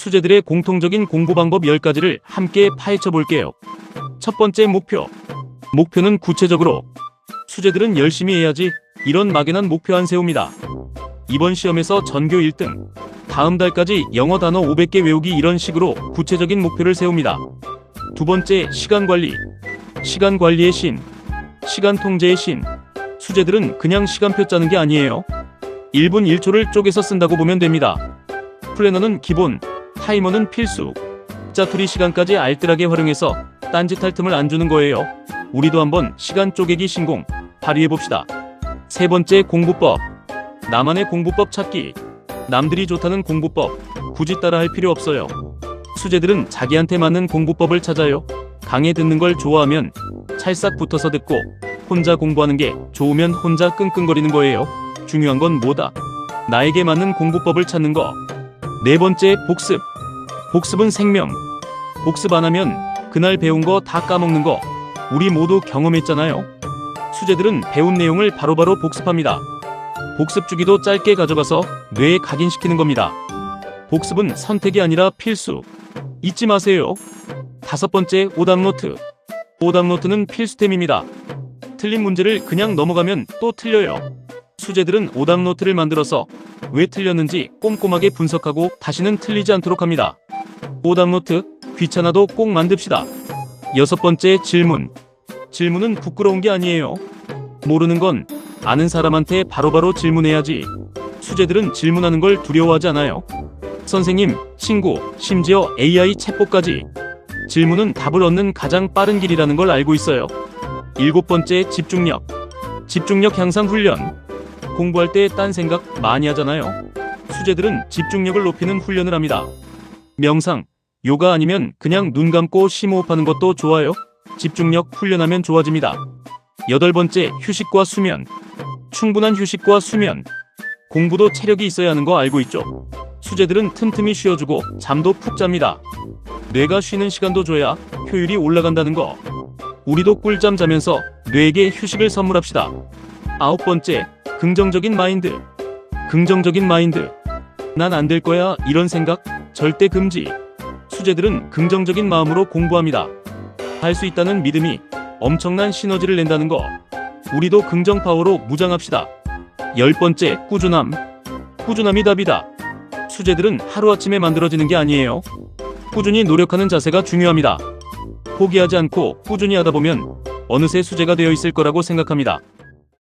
수재들의 공통적인 공부 방법 10가지를 함께 파헤쳐 볼게요. 첫 번째 목표. 목표는 구체적으로 수재들은 열심히 해야지 이런 막연한 목표 안 세웁니다. 이번 시험에서 전교 1등, 다음 달까지 영어 단어 500개 외우기 이런 식으로 구체적인 목표를 세웁니다. 두 번째, 시간 관리. 시간 관리의 신, 시간 통제의 신. 수재들은 그냥 시간표 짜는 게 아니에요. 1분 1초를 쪼개서 쓴다고 보면 됩니다. 플래너는 기본, 타이머는 필수. 짜투리 시간까지 알뜰하게 활용해서 딴짓할 틈을 안 주는 거예요. 우리도 한번 시간 쪼개기 신공 발휘해 봅시다. 세 번째 공부법. 나만의 공부법 찾기. 남들이 좋다는 공부법 굳이 따라할 필요 없어요. 수재들은 자기한테 맞는 공부법을 찾아요. 강의 듣는 걸 좋아하면 찰싹 붙어서 듣고 혼자 공부하는 게 좋으면 혼자 끙끙거리는 거예요. 중요한 건 뭐다? 나에게 맞는 공부법을 찾는 거. 네 번째 복습. 복습은 생명. 복습 안 하면 그날 배운 거 다 까먹는 거. 우리 모두 경험했잖아요. 수재들은 배운 내용을 바로 바로 복습합니다. 복습 주기도 짧게 가져가서 뇌에 각인시키는 겁니다. 복습은 선택이 아니라 필수. 잊지 마세요. 다섯 번째 오답노트. 오답노트는 필수템입니다. 틀린 문제를 그냥 넘어가면 또 틀려요. 수재들은 오답노트를 만들어서 왜 틀렸는지 꼼꼼하게 분석하고 다시는 틀리지 않도록 합니다. 오답노트 귀찮아도 꼭 만듭시다. 여섯 번째 질문. 질문은 부끄러운 게 아니에요. 모르는 건 아는 사람한테 바로바로 질문해야지. 수재들은 질문하는 걸 두려워하지 않아요. 선생님, 친구, 심지어 AI 챗봇까지. 질문은 답을 얻는 가장 빠른 길이라는 걸 알고 있어요. 일곱 번째 집중력. 집중력 향상 훈련. 공부할 때 딴 생각 많이 하잖아요. 수재들은 집중력을 높이는 훈련을 합니다. 명상, 요가 아니면 그냥 눈 감고 심호흡하는 것도 좋아요. 집중력 훈련하면 좋아집니다. 여덟 번째 휴식과 수면. 충분한 휴식과 수면. 공부도 체력이 있어야 하는 거 알고 있죠? 수재들은 틈틈이 쉬어주고 잠도 푹 잡니다. 뇌가 쉬는 시간도 줘야 효율이 올라간다는 거. 우리도 꿀잠 자면서 뇌에게 휴식을 선물합시다. 아홉 번째, 긍정적인 마인드. 긍정적인 마인드. 난 안 될 거야 이런 생각 절대 금지. 수재들은 긍정적인 마음으로 공부합니다. 할 수 있다는 믿음이 엄청난 시너지를 낸다는 거. 우리도 긍정 파워로 무장합시다. 열 번째, 꾸준함. 꾸준함이 답이다. 수재들은 하루아침에 만들어지는 게 아니에요. 꾸준히 노력하는 자세가 중요합니다. 포기하지 않고 꾸준히 하다 보면 어느새 수재가 되어 있을 거라고 생각합니다.